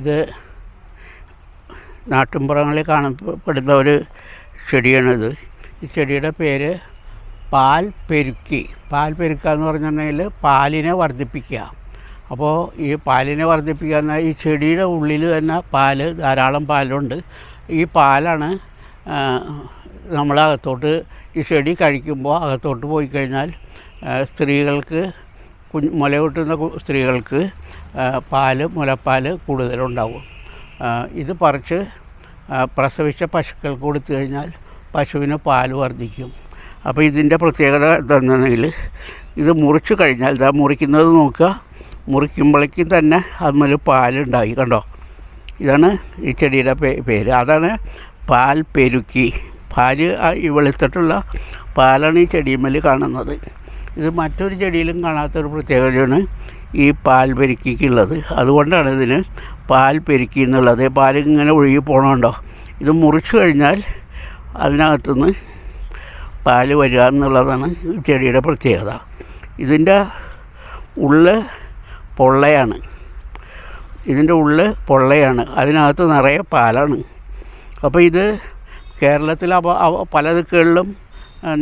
ഇത് നാട്ടിൻപുറങ്ങളിൽ കാണപ്പെടുന്ന ഒരു ചെടിയാണിത്. ഈ ചെടിയുടെ പേര് പാൽ പെരുക്കി. പാൽ പെരുക്കുക എന്ന് പറഞ്ഞിട്ടുണ്ടെങ്കിൽ പാലിനെ വർദ്ധിപ്പിക്കുക. അപ്പോൾ ഈ പാലിനെ വർദ്ധിപ്പിക്കുക എന്നാൽ ഈ ചെടിയുടെ ഉള്ളിൽ തന്നെ പാൽ ധാരാളം പാലുണ്ട്. ഈ പാലാണ് നമ്മൾ അകത്തോട്ട് ഈ ചെടി കഴിക്കുമ്പോൾ അകത്തോട്ട് പോയി കഴിഞ്ഞാൽ സ്ത്രീകൾക്ക് കുഞ്ഞ് സ്ത്രീകൾക്ക് പാൽ മുലപ്പാൽ കൂടുതലുണ്ടാവും. ഇത് പറിച്ച് പ്രസവിച്ച പശുക്കൾക്ക് കൊടുത്തു കഴിഞ്ഞാൽ പശുവിന് പാൽ വർദ്ധിക്കും. അപ്പോൾ ഇതിന്റെ പ്രത്യേകത എന്താണെന്നുണ്ടെങ്കിൽ ഇത് മുറിച്ച് കഴിഞ്ഞാൽ ഇതാ മുറിക്കുന്നത് നോക്കുക. മുറിക്കുമ്പോഴേക്കും തന്നെ അതിൽ പാലുണ്ടായി കണ്ടോ? ഇതാണ് ഈ ചെടിയുടെ പേര്. അതാണ് പാൽ പെരുക്കി. പാൽ ഈ വെളുത്തിട്ടുള്ള പാലാണ് ഈ ചെടിയുമ്മൽ കാണുന്നത്. ഇത് മറ്റൊരു ചെടിയിലും കാണാത്തൊരു പ്രത്യേകതയാണ് ഈ പാൽ പെരുക്കിക്കുള്ളത്. അതുകൊണ്ടാണ് ഇതിന് പാൽ പെരുക്കി എന്നുള്ളത് പാൽ പാലിങ്ങനെ ഒഴുകി പോകണുണ്ടോ ഇത് മുറിച്ചു കഴിഞ്ഞാൽ അതിനകത്തുനിന്ന് പാൽ വരിക എന്നുള്ളതാണ് ചെടിയുടെ പ്രത്യേകത. ഇതിന്റെ ഉള്ള് പൊള്ളയാണ്. ഇതിന്റെ ഉള്ള് പൊള്ളയാണ്. അതിനകത്ത് നിറയെ പാലാണ്. അപ്പോൾ ഇത് കേരളത്തിൽ പല ദിക്കുകളിലും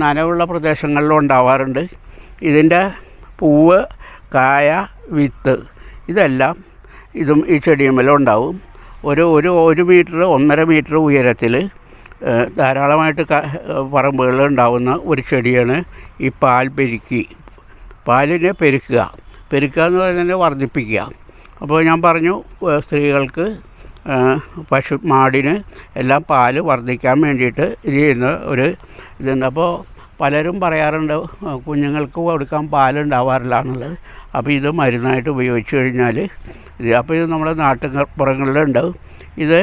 നനവുള്ള പ്രദേശങ്ങളിലും ഉണ്ടാവാറുണ്ട്. ഇതിന്റെ പൂവ് കായ വിത്ത് ഇതെല്ലാം ഇതും ഈ ചെടിയുമെല്ലാം ഉണ്ടാവും. ഒരു ഒരു ഒരു മീറ്റർ ഒന്നര മീറ്റർ ഉയരത്തിൽ ധാരാളമായിട്ട് പറമ്പുകളിൽ ഉണ്ടാവുന്ന ഒരു ചെടിയാണ് ഈ പാൽ പെരുക്കി. പാലിനെ പെരുക്കുക. പെരുക്കുക എന്ന് പറയുന്നത് വർദ്ധിപ്പിക്കുക. അപ്പോൾ ഞാൻ പറഞ്ഞു സ്ത്രീകൾക്ക് പശു മാടിന് എല്ലാം പാൽ വർദ്ധിക്കാൻ വേണ്ടിയിട്ട് ഇത് ചെയ്യുന്ന ഒരു ഇതുണ്ട്. അപ്പോൾ പലരും പറയാറുണ്ട് കുഞ്ഞുങ്ങൾക്ക് കൊടുക്കാൻ പാലുണ്ടാവാറില്ല എന്നുള്ളത് അപ്പോൾ ഇത് മരുന്നായിട്ട് ഉപയോഗിച്ച് കഴിഞ്ഞാൽ ഇത് അപ്പോൾ ഇത് നമ്മുടെ നാട്ടുപുറങ്ങളിലുണ്ട് ഇത്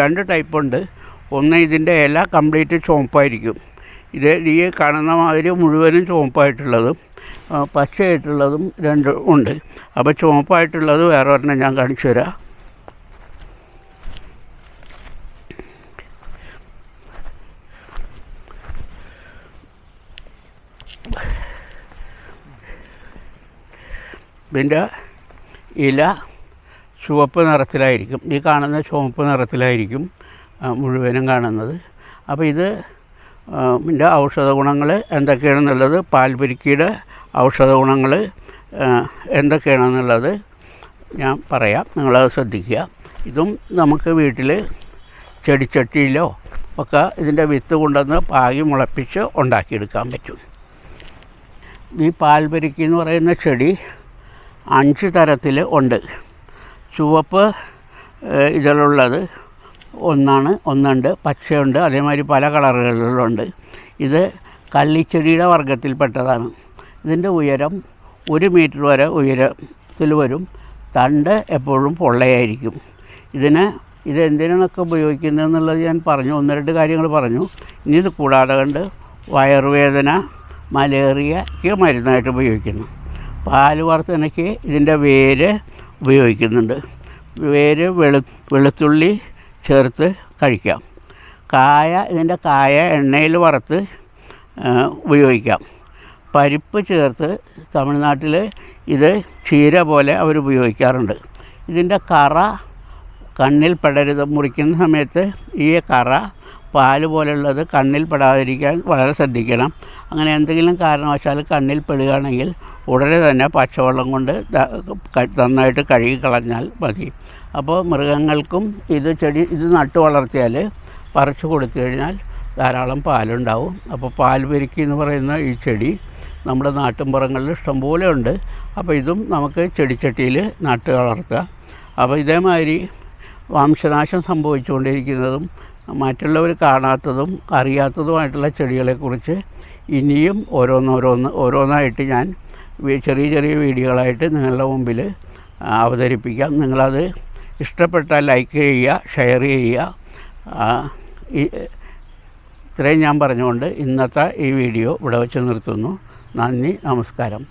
രണ്ട് ടൈപ്പുണ്ട്. ഒന്ന് ഇതിന്റെ ഇല കംപ്ലീറ്റ് ചുവപ്പായിരിക്കും. ഇത് ഈ കാണുന്ന മാതിരി മുഴുവനും ചുവപ്പായിട്ടുള്ളതും പച്ചയായിട്ടുള്ളതും രണ്ട് ഉണ്ട്. അപ്പോൾ ചുവപ്പായിട്ടുള്ളത് വേറെ ഒരെണ്ണം ഞാൻ കാണിച്ചു തരാം ഇതിന്റെ ഇല ചുവപ്പ് നിറത്തിലായിരിക്കും. ഈ കാണുന്ന ചുവപ്പ് നിറത്തിലായിരിക്കും മുഴുവനും കാണുന്നത്. അപ്പോൾ ഇത് ഇതിന്റെ ഔഷധ ഗുണങ്ങൾ എന്തൊക്കെയാണെന്നുള്ളത് പാൽപുരിക്കിയുടെ ഔഷധ ഗുണങ്ങൾ എന്തൊക്കെയാണെന്നുള്ളത് ഞാൻ പറയാം. നിങ്ങളത് ശ്രദ്ധിക്കുക. ഇതും നമുക്ക് വീട്ടിൽ ചെടിച്ചട്ടിയിലോ ഒക്കെ ഇതിന്റെ വിത്ത് കൊണ്ടുവന്ന് പാകി മുളപ്പിച്ച് ഉണ്ടാക്കിയെടുക്കാൻ പറ്റും. ഈ പാൽപരിക്കി എന്ന് പറയുന്ന ചെടി അഞ്ച് തരത്തിൽ ഉണ്ട്. ചുവപ്പ് ഇതിലുള്ളത് ഒന്നാണ് ഒന്നുണ്ട് പച്ചയുണ്ട് അതേമാതിരി പല കളറുകളിലുണ്ട്. ഇത് കള്ളിച്ചെടിയുടെ വർഗത്തിൽപ്പെട്ടതാണ്. ഇതിന്റെ ഉയരം ഒരു മീറ്റർ വരെ ഉയരത്തിൽ വരും. തണ്ട് എപ്പോഴും പൊള്ളയായിരിക്കും. ഇതിന് ഇത് എന്തിനൊക്കെ ഉപയോഗിക്കുന്നത് എന്നുള്ളത് ഞാൻ പറഞ്ഞു ഒന്ന് രണ്ട് കാര്യങ്ങൾ പറഞ്ഞു. ഇനി ഇത് കൂടാതെ കണ്ട് വയറുവേദന മലേറിയയ്ക്ക് മരുന്നായിട്ട് ഉപയോഗിക്കുന്നു. പാൽ വർധനയ്ക്ക് ഇതിന്റെ വേര് ഉപയോഗിക്കുന്നുണ്ട്. വേര് വെളു വെളുത്തുള്ളി ചേർത്ത് കഴിക്കാം. കായ ഇതിന്റെ കായ എണ്ണയിൽ വറുത്ത് ഉപയോഗിക്കാം. പരിപ്പ് ചേർത്ത് തമിഴ്നാട്ടിൽ ഇത് ചീര പോലെ അവർ ഉപയോഗിക്കാറുണ്ട്. ഇതിന്റെ കറ കണ്ണിൽ പെടരുത്. മുറിക്കുന്ന സമയത്ത് ഈ കറ പാൽ പോലുള്ളത് കണ്ണിൽ പെടാതിരിക്കാൻ വളരെ ശ്രദ്ധിക്കണം. അങ്ങനെ എന്തെങ്കിലും കാരണവശാൽ കണ്ണിൽ പെടുകയാണെങ്കിൽ ഉടനെ തന്നെ പച്ചവെള്ളം കൊണ്ട് നന്നായിട്ട് കഴുകി കളഞ്ഞാൽ മതി. അപ്പോൾ മൃഗങ്ങൾക്കും ഇത് ചെടി ഇത് നട്ടു വളർത്തിയാൽ പറിച്ചു കൊടുത്തു കഴിഞ്ഞാൽ ധാരാളം പാലുണ്ടാവും. അപ്പോൾ പാൽ പെരുക്കി എന്ന് പറയുന്ന ഈ ചെടി നമ്മുടെ നാട്ടിൻപുറങ്ങളിൽ ഇഷ്ടംപോലെ ഉണ്ട്. അപ്പോൾ ഇതും നമുക്ക് ചെടിച്ചട്ടിയിൽ നട്ട് വളർത്തുക. അപ്പോൾ ഇതേമാതിരി വംശനാശം സംഭവിച്ചുകൊണ്ടിരിക്കുന്നതും മറ്റുള്ളവർ കാണാത്തതും അറിയാത്തതുമായിട്ടുള്ള ചെടികളെക്കുറിച്ച് ഇനിയും ഓരോന്നോരോന്ന് ഓരോന്നായിട്ട് ഞാൻ ചെറിയ ചെറിയ വീഡിയോകളായിട്ട് നിങ്ങളുടെ മുമ്പിൽ അവതരിപ്പിക്കാം. നിങ്ങളത് ഇഷ്ടപ്പെട്ടാൽ ലൈക്ക് ചെയ്യുക ഷെയർ ചെയ്യുക. ഇത്രയും ഞാൻ പറഞ്ഞുകൊണ്ട് ഇന്നത്തെ ഈ വീഡിയോ ഇവിടെ വെച്ച് നിർത്തുന്നു. നന്ദി നമസ്കാരം.